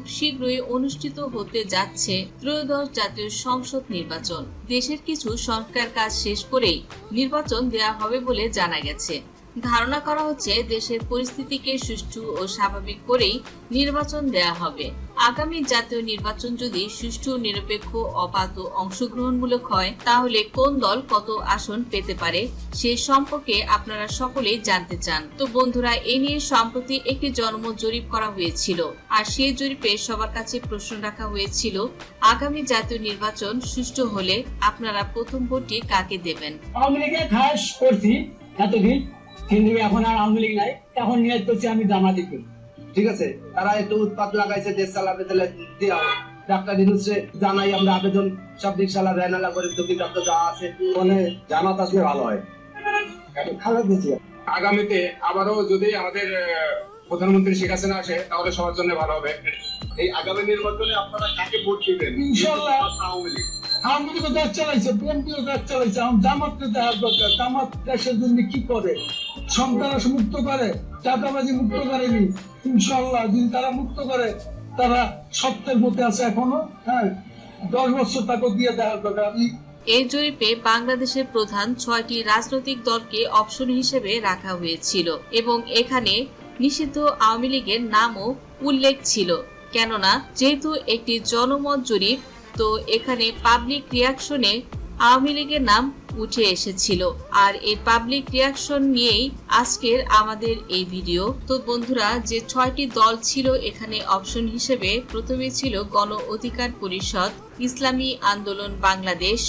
খুব শীঘ্রই অনুষ্ঠিত হতে যাচ্ছে ত্রয়োদশ জাতীয় সংসদ নির্বাচন। দেশের কিছু সংস্কার কাজ শেষ করেই নির্বাচন দেয়া হবে বলে জানা গেছে। ধারণা করা হচ্ছে দেশের পরিস্থিতিকে সুষ্ঠু ও স্বাভাবিক করেই নির্বাচন দেয়া হবে। আগামী জাতীয় নির্বাচন যদি সুষ্ঠু, নিরপেক্ষ অপাত অংশগ্রহণমূলক হয়, তাহলে কোন দল কত আসন পেতে পারে সে সম্পর্কে আপনারা সকলেই জানতে চান। তো বন্ধুরা, এ নিয়ে সম্প্রতি একটি জন্ম জরিপ করা হয়েছিল আর সেই জরিপে সবার কাছে প্রশ্ন রাখা হয়েছিল, আগামী জাতীয় নির্বাচন সুষ্ঠু হলে আপনারা প্রথম ভোটটি কাকে দেবেন? আওয়ামী খাস করছি এতদিন। কিন্তু এখন আর আওয়ামী লীগ নাই এখন নিয়ে করছি আমি জামাতি করি। ঠিক আছে? তারা একটু উৎপাদ লাগাইছে দেশ চালাবে তাহলে দেওয়া। ডাক্তার ইনুসে জানাই আমরা আবেদন সব দিক করে দুঃখী প্রাপ্ত যা আছে। মানে আসলে ভালো হয়। খারাপ দিচ্ছি আগামীতে আবারও যদি আমাদের প্রধানমন্ত্রী শেখ হাসিনা আসে তাহলে সবার জন্য ভালো হবে। এই আগামী নির্বাচনে আপনারা কাকে ভোট দিবেন? ইনশাল্লাহ। আওয়ামী লীগ। আওয়ামী চালাইছে চালাইছে এখন জামাতকে দেখার দরকার, জামাত দেশের জন্য কি করে? মুক্ত করে, চাঁদাবাজি মুক্ত করেনি ইনশাল্লাহ যদি তারা মুক্ত করে, তারা সত্যের মধ্যে আছে এখনও হ্যাঁ? দশ বছর তাকে দিয়ে দেখার দরকার, আমি এই জরিপে বাংলাদেশের প্রধান ছয়টি রাজনৈতিক দলকে অপশন হিসেবে রাখা হয়েছিল এবং এখানে নিষিদ্ধ আওয়ামী লীগের নামও উল্লেখ ছিল। কেননা, যেহেতু একটি জনমত জরিপ তো এখানে পাবলিক রিয়াকশনে আওয়ামী লীগের নাম উঠে এসেছিল। আর এই পাবলিক রিয়াকশন নিয়েই আজকের আমাদের এই ভিডিও তো বন্ধুরা, যে ছয়টি দল ছিল এখানে অপশন হিসেবে, প্রথমে ছিল গণ অধিকার পরিষদ, ইসলামী আন্দোলন বাংলাদেশ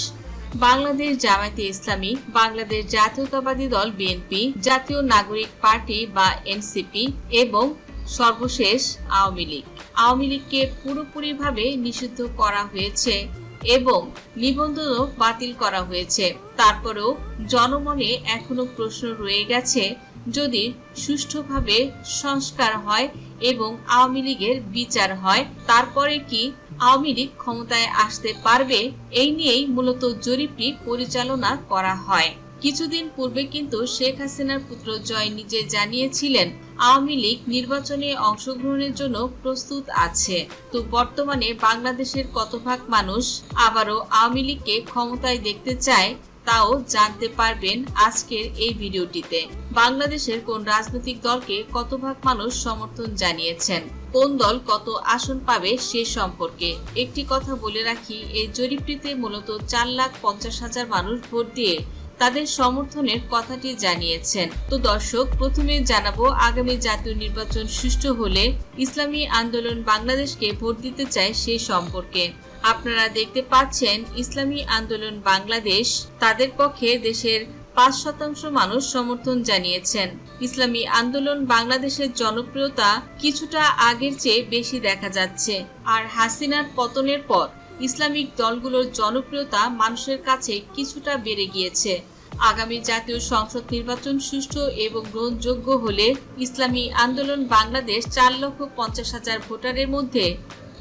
বাংলাদেশ জামায়াতে ইসলামী, বাংলাদেশ জাতীয়তাবাদী দল বিএনপি, জাতীয় নাগরিক পার্টি বা এনসিপি এবং সর্বশেষ আওয়ামী লীগ। আওয়ামী লীগকে পুরোপুরিভাবে নিষিদ্ধ করা হয়েছে এবং নিবন্ধনও বাতিল করা হয়েছে। তারপরেও জনমনে এখনও প্রশ্ন রয়ে গেছে যদি সুষ্ঠুভাবে সংস্কার হয় এবং আওয়ামী লীগের বিচার হয়, তারপরে কি আওয়ামী লীগ ক্ষমতায় আসতে পারবে? এই নিয়েই মূলত জরিপটি পরিচালনা করা হয়। কিছুদিন পূর্বে কিন্তু শেখ হাসিনার পুত্র জয় নিজে জানিয়েছিলেন, আওয়ামী লীগ নির্বাচনে অংশগ্রহণের জন্য প্রস্তুত আছে। তো বর্তমানে বাংলাদেশের কত ভাগ মানুষ আবারও আওয়ামী লীগকে ক্ষমতায় দেখতে চায়, তাও জানতে পারবেন আজকের এই ভিডিওটিতে। বাংলাদেশের কোন রাজনৈতিক দলকে কত ভাগ মানুষ সমর্থন জানিয়েছেন, কোন দল কত আসন পাবে সে সম্পর্কে। একটি কথা বলে রাখি, এই জরিপটিতে মূলত চার লাখ পঞ্চাশ হাজার মানুষ ভোট দিয়ে তাদের সমর্থনের কথাটি জানিয়েছেন। তো দর্শক, প্রথমে জানাব, আগামী জাতীয় নির্বাচন সুষ্ঠু হলে ইসলামী আন্দোলন বাংলাদেশকে ভোট দিতে চায় সে সম্পর্কে। আপনারা দেখতে পাচ্ছেন, ইসলামী আন্দোলন বাংলাদেশ তাদের পক্ষে দেশের পাঁচ শতাংশ মানুষ সমর্থন জানিয়েছেন। ইসলামী আন্দোলন বাংলাদেশের জনপ্রিয়তা কিছুটা আগের চেয়ে বেশি দেখা যাচ্ছে। আর হাসিনার পতনের পর ইসলামিক দলগুলোর জনপ্রিয়তা মানুষের কাছে কিছুটা বেড়ে গিয়েছে। আগামী জাতীয় সংসদ নির্বাচন সুষ্ঠু এবং গ্রহণযোগ্য হলে ইসলামী আন্দোলন বাংলাদেশ চার লক্ষ পঞ্চাশ হাজার ভোটারের মধ্যে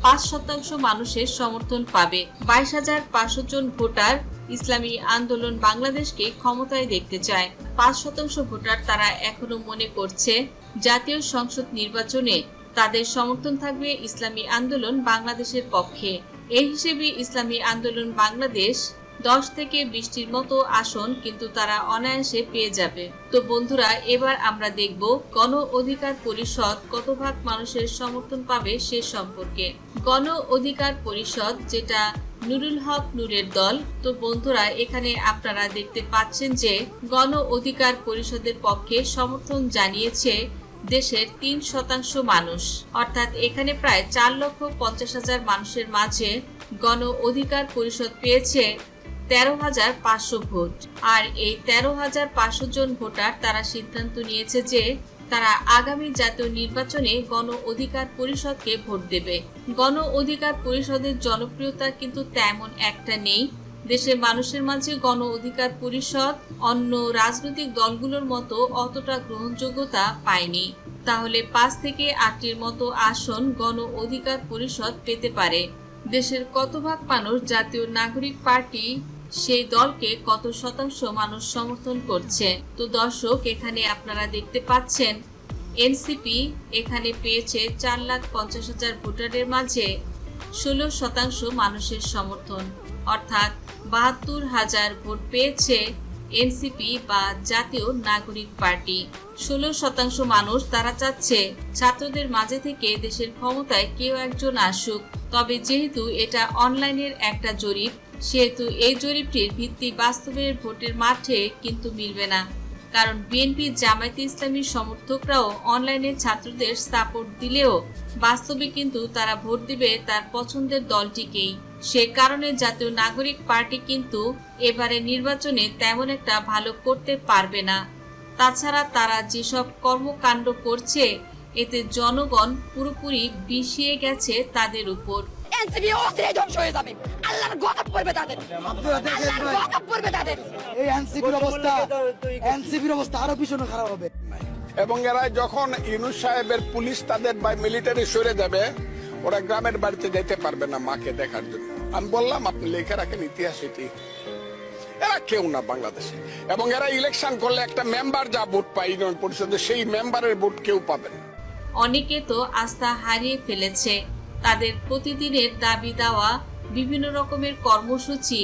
পাঁচ শতাংশ মানুষের সমর্থন পাবে। বাইশ হাজার পাঁচশো জন ভোটার ইসলামী আন্দোলন বাংলাদেশকে ক্ষমতায় দেখতে চায়। পাঁচ শতাংশ ভোটার তারা এখনও মনে করছে জাতীয় সংসদ নির্বাচনে তাদের সমর্থন থাকবে ইসলামী আন্দোলন বাংলাদেশের পক্ষে। এই হিসেবে ইসলামী আন্দোলন বাংলাদেশ দশ থেকে বিশটির মতো আসন কিন্তু তারা অনায়াসে পেয়ে যাবে। তো বন্ধুরা, এবার আমরা দেখব গণ অধিকার পরিষদ কত ভাগ মানুষের সমর্থন পাবে সে সম্পর্কে। গণ অধিকার পরিষদ, যেটা নুরুল হক নুরের দল। তো বন্ধুরা, এখানে আপনারা দেখতে পাচ্ছেন যে গণ অধিকার পরিষদের পক্ষে সমর্থন জানিয়েছে দেশের তিন শতাংশ মানুষ। অর্থাৎ এখানে প্রায় চার লক্ষ পঞ্চাশ হাজার মানুষের মাঝে গণ অধিকার পরিষদ পেয়েছে তেরো হাজার পাঁচশো ভোট। আর এই তেরো হাজার পাঁচশো জন ভোটার তারা সিদ্ধান্ত নিয়েছে যে তারা আগামী জাতীয় নির্বাচনে গণ অধিকার পরিষদকে ভোট দেবে। গণ অধিকার পরিষদের জনপ্রিয়তা কিন্তু তেমন একটা নেই। দেশের মানুষের মাঝে গণ অধিকার পরিষদ, অন্য রাজনৈতিক দলগুলোর মতো অতটা গ্রহণযোগ্যতা পায়নি। তাহলে পাঁচ থেকে আটটির মতো আসন গণ অধিকার পরিষদ পেতে পারে। দেশের কত ভাগ মানুষ জাতীয় নাগরিক পার্টি সেই দলকে কত শতাংশ মানুষ সমর্থন করছে। তো দর্শক, এখানে আপনারা দেখতে পাচ্ছেন, এনসিপি এখানে পেয়েছে চার লাখ পঞ্চাশ হাজার ভোটারের মাঝে ষোলো শতাংশ মানুষের সমর্থন। অর্থাৎ বাহাত্তর হাজার ভোট পেয়েছে এনসিপি বা জাতীয় নাগরিক পার্টি। ষোলো শতাংশ মানুষ তারা চাচ্ছে ছাত্রদের মাঝে থেকে দেশের ক্ষমতায় কেউ একজন আসুক। তবে যেহেতু এটা অনলাইনের একটা জরিপ সেহেতু এই জরিপটির ভিত্তি বাস্তবের ভোটের মাঠে কিন্তু মিলবে না। কারণ বিএনপি জামায়াতে ইসলামীর সমর্থকরাও অনলাইনে ছাত্রদের সাপোর্ট দিলেও বাস্তবে কিন্তু তারা ভোট দিবে তার পছন্দের দলটিকেই। সে কারণে জাতীয় নাগরিক পার্টি কিন্তু এবারে নির্বাচনে তেমন একটা ভালো করতে পারবে না। তাছাড়া তারা যেসব কর্মকাণ্ড করছে, এতে জনগণ পুরোপুরি বিষিয়ে গেছে তাদের উপর। এনসিপি অস্থিরে ধ্বংস হয়ে যাবে। আল্লাহর গজব পড়বে তাদের। আল্লাহর গজব পড়বে তাদের। এই এনসিপির অবস্থা এনসিপির অবস্থা আরও ভীষণ খারাপ হবে। এবং এরা যখন ইউনুস সাহেবের পুলিশ তাদের বা মিলিটারি সরে যাবে ওরা গ্রামের বাড়িতে যেতে পারবে না মাকে দেখার জন্য। আমি বললাম আপনি লিখে রাখেন ইতিহাস এটি। এরা কেউ না বাংলাদেশে। এবং এরা ইলেকশন করলে একটা মেম্বার যা ভোট পায় ইউনিয়ন পরিষদে সেই মেম্বারের ভোট কেউ পাবে না। অনেকে তো আস্থা হারিয়ে ফেলেছে। তাদের প্রতিদিনের দাবি দেওয়া বিভিন্ন রকমের কর্মসূচি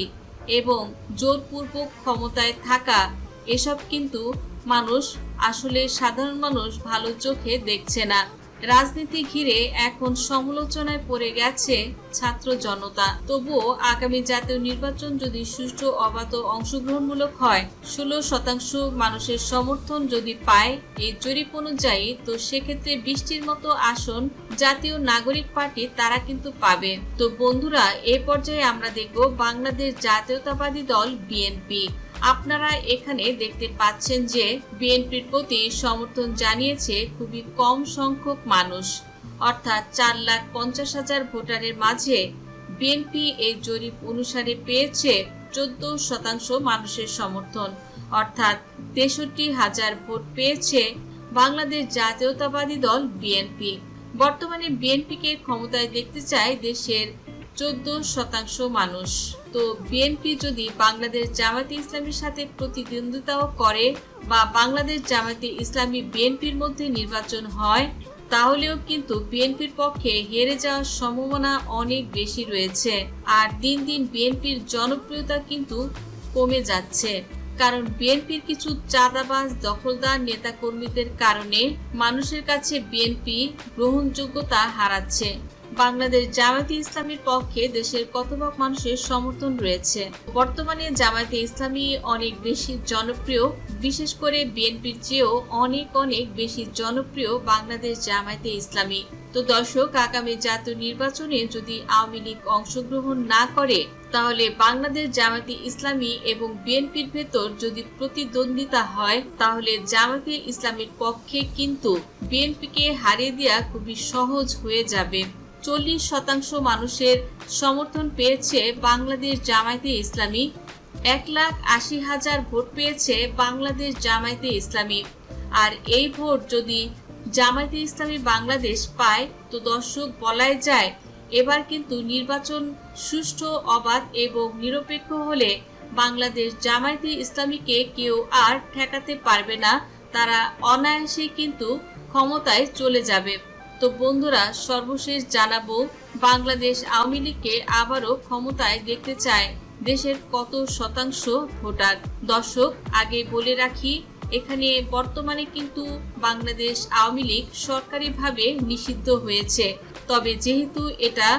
এবং জোরপূর্বক ক্ষমতায় থাকা, এসব কিন্তু মানুষ, আসলে সাধারণ মানুষ ভালো চোখে দেখছে না। রাজনীতি ঘিরে এখন সমালোচনায় পড়ে গেছে ছাত্র জনতা। তবুও আগামী জাতীয় নির্বাচন যদি সুষ্ঠু, অবাধ অংশগ্রহণমূলক হয়, ষোলো শতাংশ মানুষের সমর্থন যদি পায় এই জরিপ অনুযায়ী, তো সেক্ষেত্রে বৃষ্টির মতো আসন জাতীয় নাগরিক পার্টি তারা কিন্তু পাবে। তো বন্ধুরা, এ পর্যায়ে আমরা দেখব বাংলাদেশ জাতীয়তাবাদী দল বিএনপি। আপনারা এখানে দেখতে পাচ্ছেন যে বিএনপির প্রতি সমর্থন জানিয়েছে খুবই কম সংখ্যক মানুষ। অর্থাৎ চার লাখ পঞ্চাশ হাজার ভোটারের মাঝে বিএনপি এই জরিপ অনুসারে পেয়েছে চোদ্দ শতাংশ মানুষের সমর্থন। অর্থাৎ তেষট্টি হাজার ভোট পেয়েছে বাংলাদেশ জাতীয়তাবাদী দল বিএনপি। বর্তমানে বিএনপিকে ক্ষমতায় দেখতে চায় দেশের চোদ্দ শতাংশ মানুষ। তো বিএনপি যদি বাংলাদেশ জামাতে ইসলামীর সাথে প্রতিদ্বন্দ্বিতাও করে বা বাংলাদেশ জামাতে ইসলামী বিএনপির মধ্যে নির্বাচন হয়, তাহলেও কিন্তু বিএনপির পক্ষে হেরে যাওয়ার সম্ভাবনা অনেক বেশি রয়েছে। আর দিন দিন বিএনপির জনপ্রিয়তা কিন্তু কমে যাচ্ছে। কারণ বিএনপির কিছু চাঁদাবাজ, দখলদার নেতাকর্মীদের কারণে মানুষের কাছে বিএনপি গ্রহণযোগ্যতা হারাচ্ছে। বাংলাদেশ জামায়াতে ইসলামীর পক্ষে দেশের কতভাগ মানুষের সমর্থন রয়েছে? বর্তমানে জামায়াতে ইসলামী অনেক বেশি জনপ্রিয়, বিশেষ করে বিএনপির চেয়েও অনেক অনেক বেশি জনপ্রিয় বাংলাদেশ জামায়াতে ইসলামী। তো দর্শক, আগামী জাতীয় নির্বাচনে যদি আওয়ামী লীগ অংশগ্রহণ না করে, তাহলে বাংলাদেশ জামায়াতে ইসলামী এবং বিএনপির ভেতর যদি প্রতিদ্বন্দ্বিতা হয়, তাহলে জামায়াতে ইসলামীর পক্ষে কিন্তু বিএনপিকে হারিয়ে দেওয়া খুবই সহজ হয়ে যাবে। চল্লিশ শতাংশ মানুষের সমর্থন পেয়েছে বাংলাদেশ জামায়াতে ইসলামী। এক লাখ আশি হাজার ভোট পেয়েছে বাংলাদেশ জামায়াতে ইসলামী। আর এই ভোট যদি জামায়াতে ইসলামী বাংলাদেশ পায়, তো দর্শক বলাই যায়, এবার কিন্তু নির্বাচন সুষ্ঠু, অবাধ এবং নিরপেক্ষ হলে বাংলাদেশ জামায়াতে ইসলামীকে কেউ আর ঠেকাতে পারবে না। তারা অনায়াসে কিন্তু ক্ষমতায় চলে যাবে। তো বন্ধুরা, সর্বশেষ জানাব, বাংলাদেশ আওয়ামী লীগকে আবারও ক্ষমতায় দেখতে চায় দেশের কত শতাংশ ভোটার। দর্শক, আগে বলে রাখি, এখানে বর্তমানে কিন্তু বাংলাদেশ আওয়ামী লীগ সরকারিভাবে নিষিদ্ধ হয়েছে। তবে যেহেতু এটা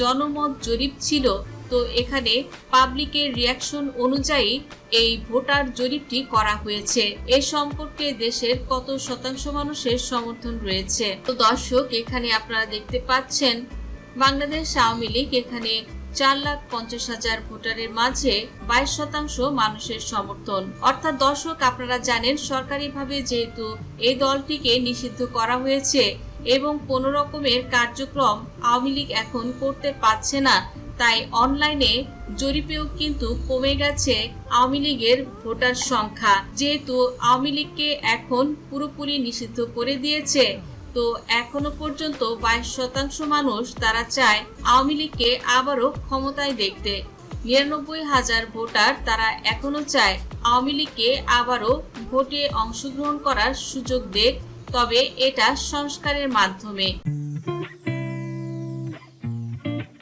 জনমত জরিপ ছিল তো এখানে পাবলিকের রিয়াকশন অনুযায়ী এই ভোটার জরিপটি করা হয়েছে। এ সম্পর্কে দেশের কত শতাংশ মানুষের সমর্থন রয়েছে? তো দর্শক, এখানে আপনারা দেখতে পাচ্ছেন, বাংলাদেশ আওয়ামী লীগ এখানে চার লাখ পঞ্চাশ হাজার ভোটারের মাঝে বাইশ শতাংশ মানুষের সমর্থন। অর্থাৎ দর্শক, আপনারা জানেন, সরকারিভাবে যেহেতু এই দলটিকে নিষিদ্ধ করা হয়েছে এবং কোন রকমের কার্যক্রম আওয়ামী লীগ এখন করতে পারছে না তাই অনলাইনে জরিপেও কিন্তু কমে গেছে আওয়ামী লীগের ভোটার সংখ্যা। যেহেতু আওয়ামী লীগকে এখন পুরোপুরি নিষিদ্ধ করে দিয়েছে, তো এখনও পর্যন্ত বাইশ শতাংশ মানুষ তারা চায় আওয়ামী লীগকে আবারও ক্ষমতায় দেখতে। নিরানব্বই হাজার ভোটার তারা এখনও চায় আওয়ামী লীগকে আবারও ভোটে অংশগ্রহণ করার সুযোগ দেখ তবে এটা সংস্কারের মাধ্যমে।